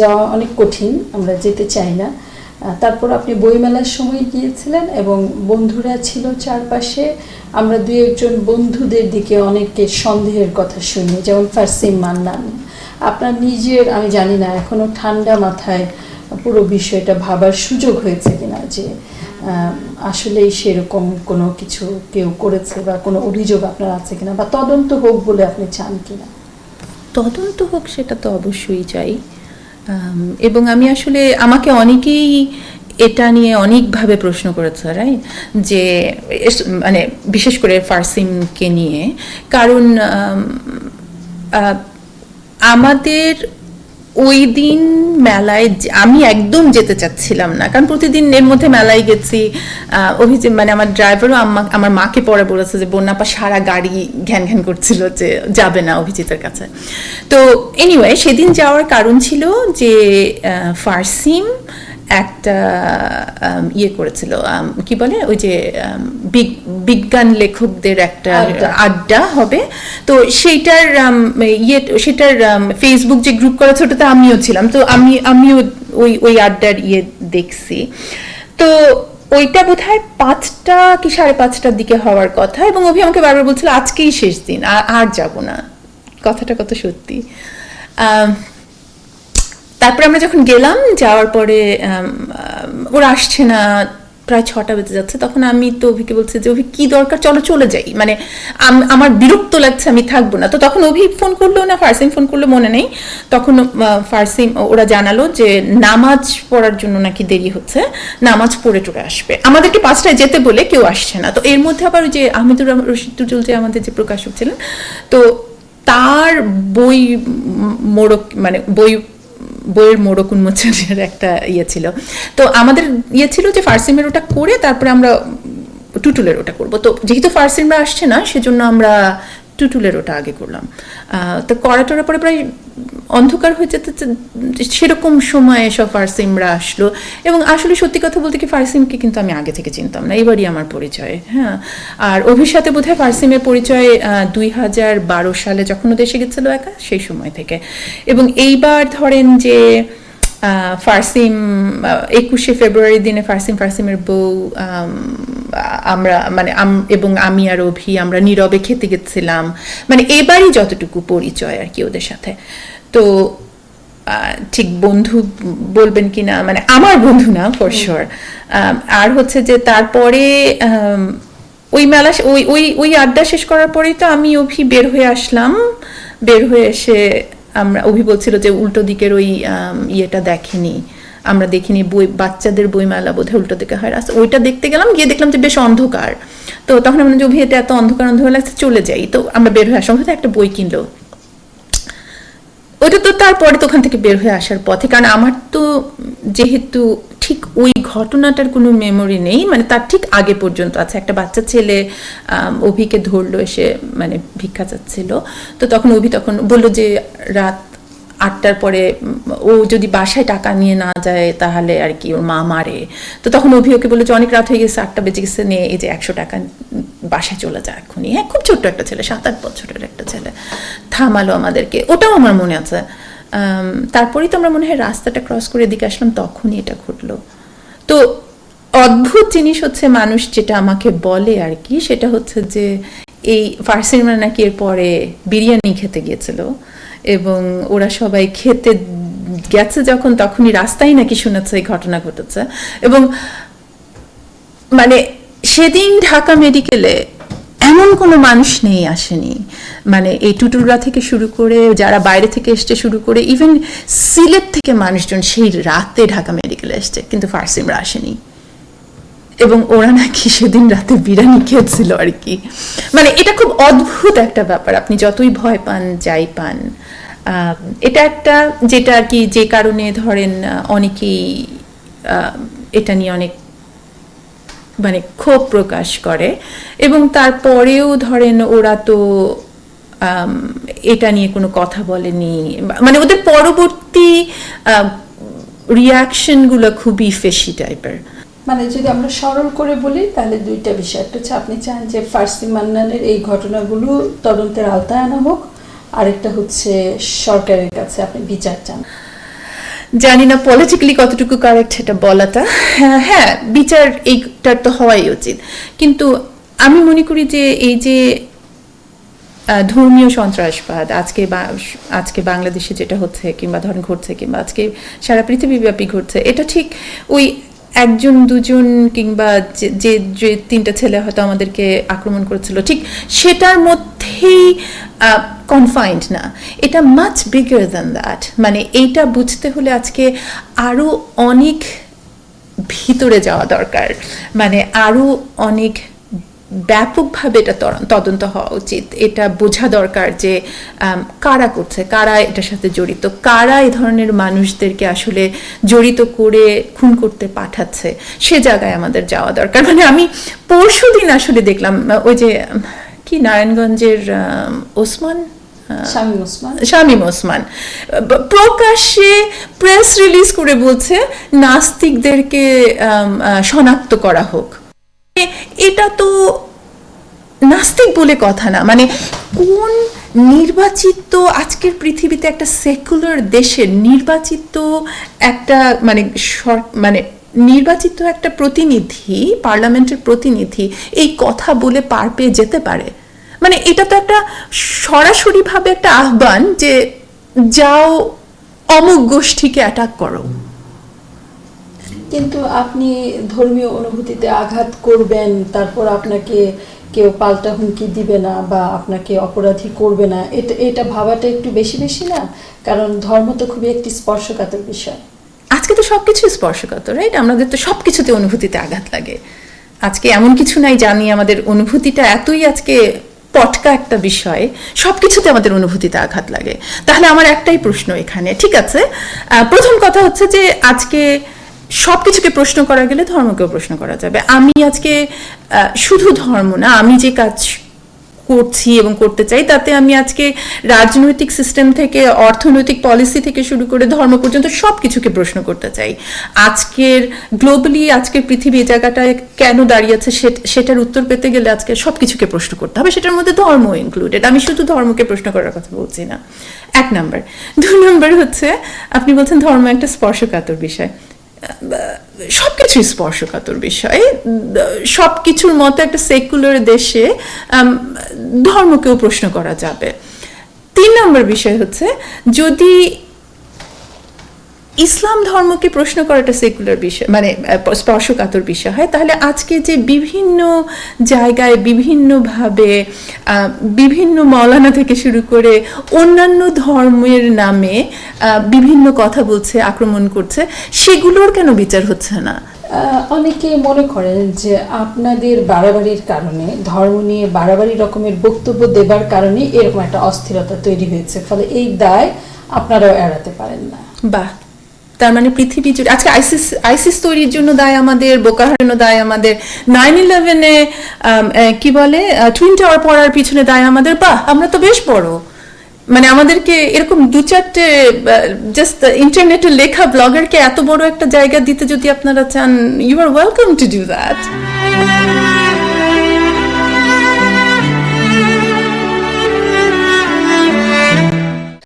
যাওয়া অনেক কঠিন, আমরা যেতে চাই না। তারপর আপনি বইমেলার সময় গিয়েছিলেন এবং বন্ধুরা ছিল চারপাশে। আমরা দু একজন বন্ধুদের দিকে অনেকে সন্দেহের কথা শুনি, যেমন ফারসিম মান্নান। আপনার নিজের, আমি জানি না এখনও ঠান্ডা মাথায় পুরো বিষয়টা ভাবার সুযোগ হয়েছে কিনা যে আসলেই সেরকম কোনো কিছু কেউ করেছে বা কোনো অভিযোগ আপনার আছে কিনা বা তদন্ত হোক বলে আপনি চান কিনা? তদন্ত হোক সেটা তো অবশ্যই চাই। এবং আমি আসলে আমাকে অনেকেই এটা নিয়ে অনেকভাবে প্রশ্ন করেছে রাইট যে মানে বিশেষ করে ফার্সিমকে নিয়ে। কারণ আমাদের ওই দিন মেলায় আমি একদম যেতে চাচ্ছিলাম না। কারণ প্রতিদিন এর মধ্যে মেলায় গেছি। অভিজিৎ মানে আমার ড্রাইভারও আমা- আমার মাকে পরে বলেছে যে বন্যাপা সারা গাড়ি ঘ্যান ঘ্যান করছিল যে যাবে না অভিজিতের কাছে। তো এনিওয়ে সেদিন যাওয়ার কারণ ছিল যে ফার্সিম একটা ইয়ে করেছিল কি বলে? ওই যে বিজ্ঞান লেখকদের একটা আড্ডা। হবে। তো সেইটার ইয়ে সেটার ফেসবুক যে গ্রুপ করা ছোটতে আমিও ছিলাম। তো আমি আমিও ওই ওই আড্ডার ইয়ে দেখছি। তো ওইটা বোধ হয় পাঁচটা কি সাড়ে পাঁচটার দিকে হওয়ার কথা এবং অভি আমাকে বারবার বলছিল আজকেই শেষ দিন আর আর যাব না। কথাটা কত সত্যি। তারপরে আমরা যখন গেলাম, যাওয়ার পরে ওরা আসছে না, প্রায় ছটা বেজে যাচ্ছে, তখন আমি তো অভিকে বলছি যে, অভি, কি দরকার? চলো চলে যাই। মানে আমার বিরক্ত লাগছে, আমি থাকব না। তো তখন অভি ফোন করল না, ফার্সিম ফোন করল, মনে নেই। তখন ফার্সিম, ওরা জানালো যে, নামাজ পড়ার জন্য নাকি দেরি হচ্ছে, নামাজ পড়ে টুরে আসবে। আমাদেরকে পাঁচটায় যেতে বলে কেউ আসছে না। তো এর মধ্যে আবার ওই যে আহমেদুর রহমান রশিদ টুটুল যে আমাদের যে প্রকাশক ছিলেন, তো তার বই মোড়ক মানে বই বইয়ের মোড়ক উন্মোচনের একটা ইয়ে ছিল। তো আমাদের ইয়ে ছিল যে ফার্সিমের ওটা করে তারপরে আমরা টুটুলের ওটা করব। তো যেহেতু ফার্সিমরা আসছে না, সেজন্য আমরা টুটুলের ওটা আগে করলাম। তো করা টরা পরে প্রায় অন্ধকার হয়ে যেতে সেরকম সময়ে সব ফার্সিমরা আসলো। এবং আসলে সত্যি কথা বলতে কি, ফার্সিমকে কিন্তু আমি আগে থেকে চিনতাম না, এবারই আমার পরিচয় হ্যাঁ। আর অভির সাথে বোধ হয় ফার্সিমের পরিচয় দুই হাজার বারো সালে যখন দেশে গেছিল একা, সেই সময় থেকে। এবং এইবার ধরেন যে ফার্সিম একুশে ফেব্রুয়ারির দিনে ফার্সিম, ফার্সিমের বউ আমরা মানে এবং আমি আর অভি আমরা নীরবে খেতে গেছিলাম। মানে এবারই যতটুকু পরিচয় আর কি ওদের সাথে। তো ঠিক বন্ধু বলবেন কি না মানে আমার বন্ধু না ফর শিওর আর হচ্ছে যে তারপরে ওই মেলা ওই ওই ওই আড্ডা শেষ করার পরেই তো আমি অভি বের হয়ে আসলাম। বের হয়ে এসে আমরা অভি বলছিল যে উল্টো দিকের ওই ইয়েটা দেখেনি। আমরা দেখিনি, বই, বাচ্চাদের বই মেলা বোধ উল্টো দিকে হয়। রাস্তা ওইটা দেখতে গেলাম, গিয়ে দেখলাম যে বেশ অন্ধকার। তো তখন আমরা যে এটা এত অন্ধকার অন্ধকার লাগছে, চলে যাই। তো আমরা বের হয়ে হয়তো একটা বই কিনলো। ওটা তো তারপরে তো ওখান থেকে বের হয়ে আসার পথে, কারণ আমার তো যেহেতু ঠিক ওই ঘটনাটার কোনো মেমোরি নেই মানে তার ঠিক আগে পর্যন্ত আছে। একটা বাচ্চা ছেলে অভিকে ধরলো, এসে মানে ভিক্ষা চাচ্ছিল। তো তখন অভি তখন বলল যে, রাত আটটার পরে ও যদি বাসায় টাকা নিয়ে না যায়, তাহলে আর কি ওর মা মারে। তো তখন অভি ওকে বলল যে, অনেক রাত হয়ে গেছে, আটটা বেজে গেছে নিয়ে এই যে একশো টাকা বাসায় চলে যায় এখনই হ্যাঁ খুব ছোট্ট একটা ছেলে, সাত আট বছরের একটা ছেলে। থামালো আমাদেরকে। ওটাও আমার মনে আছে। তারপরেই তো আমরা মনে হয় রাস্তাটা ক্রস করে এদিকে আসলাম, তখনই এটা ঘটলো। তো অদ্ভুত জিনিস হচ্ছে মানুষ যেটা আমাকে বলে আর কি, সেটা হচ্ছে যে, এই ফার্সিনরা নাকি এরপরে বিরিয়ানি খেতে গিয়েছিল। এবং ওরা সবাই খেতে গেছে যখন, তখনই রাস্তায় নাকি শুনেছে এই ঘটনা ঘটেছে। এবং মানে সেদিন ঢাকা মেডিকেলে এমন কোনো মানুষ নেই আসেনি। মানে এই টুটুলরা থেকে শুরু করে, যারা বাইরে থেকে এসছে শুরু করে ইভেন সিলেট থেকে মানুষজন সেই রাতে ঢাকা মেডিকেলে এসছে, কিন্তু ফার্সিমরা আসেনি। এবং ওরা নাকি সেদিন রাতে বিরিয়ানি খেয়েছিল আর কি। মানে এটা খুব অদ্ভুত একটা ব্যাপার। আপনি যতই ভয় পান, যাই পান এটা একটা যেটা আর কি যে কারণে ধরেন অনেকেই এটা নিয়ে অনেক মানে ক্ষোভ প্রকাশ করে। এবং তারপরেও ধরেন ওরা তো এটা নিয়ে কোনো কথা বলেনি। মানে ওদের পরবর্তী রিয়াকশনগুলো খুবই ফেসি টাইপের মানে যদি আমরা সরল করে বলি, তাহলে দুইটা বিষয়। একটা হচ্ছে আপনি চান যে ফার্সি মান্নানের এই ঘটনাগুলো তদন্তের আওতায় আনা হোক আরেকটা হচ্ছে সরকারের কাছে আপনি বিচার চান। জানি না পলিটিক্যালি কতটুকু কারেক্ট সেটা বলাটা। হ্যাঁ, হ্যাঁ বিচার এইটার তো হওয়াই উচিত। কিন্তু আমি মনে করি যে এই যে ধর্মীয় সন্ত্রাসবাদ আজকে আজকে বাংলাদেশে যেটা হচ্ছে কিংবা ধরেন ঘটছে কিংবা আজকে সারা পৃথিবীব্যাপী ঘটছে এটা ঠিক ওই একজন দুজন কিংবা যে যে তিনটা ছেলে হয়তো আমাদেরকে আক্রমণ করেছিল ঠিক সেটার মধ্যেই কনফাইন্ড না। এটা মাচ বিগার দ্যান দ্যাট মানে এইটা বুঝতে হলে আজকে আরও অনেক ভিতরে যাওয়া দরকার। মানে আরও অনেক ব্যাপকভাবে এটা তদন্ত হওয়া উচিত। এটা বোঝা দরকার যে কারা করছে, কারা এটার সাথে জড়িত, কারা এই ধরনের মানুষদেরকে আসলে জড়িত করে খুন করতে পাঠাচ্ছে, সে জায়গায় আমাদের যাওয়া দরকার। মানে আমি পরশু দিন আসলে দেখলাম, ওই যে, কি নারায়ণগঞ্জের ওসমান শামীম ওসমান। প্রকাশ্যে প্রেস রিলিজ করে বলছে, নাস্তিকদেরকে শনাক্ত করা হোক। এটা তো নাস্তিক বলে কথা না। মানে কোন নির্বাচিত, আজকের পৃথিবীতে একটা সেকুলার দেশের নির্বাচিত একটা মানে মানে নির্বাচিত একটা প্রতিনিধি পার্লামেন্টের প্রতিনিধি, এই কথা বলে পার পেয়ে যেতে পারে। মানে এটা তো একটা সরাসরি ভাবে একটা আহ্বান যে যাও অমুক গোষ্ঠীকে অ্যাটাক করো। কিন্তু আপনি ধর্মীয় অনুভূতিতে আঘাত করবেন তারপর আপনাকে কেউ পাল্টা হুমকি দিবে না বা আপনাকে অপরাধী করবে না। এটা এটা ভাবাটা একটু বেশি বেশি না? কারণ ধর্ম তো খুবই একটি স্পর্শকাতর বিষয়। আজকে তো সবকিছু স্পর্শকাতর রাইট আমাদের তো সব কিছুতে অনুভূতিতে আঘাত লাগে। আজকে এমন কিছু নাই জানি আমাদের অনুভূতিটা এতই আজকে পটকা একটা বিষয়ে সব কিছুতে আমাদের অনুভূতিতে আঘাত লাগে। তাহলে আমার একটাই প্রশ্ন এখানে, ঠিক আছে? প্রথম কথা হচ্ছে যে আজকে সব কিছুকে প্রশ্ন করা গেলে ধর্মকেও প্রশ্ন করা যাবে। আমি আজকে শুধু ধর্ম না, আমি যে কাজ করছি এবং করতে চাই, তাতে আমি আজকে রাজনৈতিক সিস্টেম থেকে, অর্থনৈতিক পলিসি থেকে শুরু করে ধর্ম পর্যন্ত সব কিছুকে প্রশ্ন করতে চাই। আজকের গ্লোবালি আজকের পৃথিবী জায়গাটায় কেন দাঁড়িয়েছে সেটার উত্তর পেতে গেলে আজকে সব কিছুকে প্রশ্ন করতে হবে। সেটার মধ্যে ধর্ম ইনক্লুডেড আমি শুধু ধর্মকে প্রশ্ন করার কথা বলছি না। এক নাম্বার দুই নম্বর হচ্ছে, আপনি বলছেন ধর্ম একটা স্পর্শকাতর বিষয়। সব কিছুই স্পর্শকাতর বিষয়। সব কিছুর মতো একটা সেকুলার দেশে ধর্মকেও প্রশ্ন করা যাবে। তিন নম্বর বিষয় হচ্ছে, যদি ইসলাম ধর্মকে প্রশ্ন করাটা সেকুলার বিষয় মানে স্পর্শকাতর বিষয় হয়। তাহলে আজকে যে বিভিন্ন জায়গায় বিভিন্নভাবে বিভিন্ন মৌলানা থেকে শুরু করে অন্যান্য ধর্মের নামে বিভিন্ন কথা বলছে আক্রমণ করছে সেগুলোর কেন বিচার হচ্ছে না? অনেকে মনে করেন যে আপনাদের বাড়াবাড়ির কারণে ধর্ম নিয়ে বাড়াবাড়ি রকমের বক্তব্য দেবার কারণে এরকম একটা অস্থিরতা তৈরি হয়েছে। ফলে এই দায় আপনারাও এড়াতে পারেন না। বাহ! তার মানে পৃথিবী জুড়ে আজকে আইসিস আইসিস তৈরির জন্য দায় আমাদের বোকার জন্য দায় আমাদের নাইন ইলেভেনে কি বলে টুইন টাওয়ার পড়ার পিছনে দায় আমাদের। বাহ, আমরা তো বেশ বড়। মানে আমাদেরকে এরকম দু চারটে জাস্ট ইন্টারনেটে লেখা ব্লগারকে এত বড় একটা জায়গা দিতে যদি আপনারা চান you are welcome to do that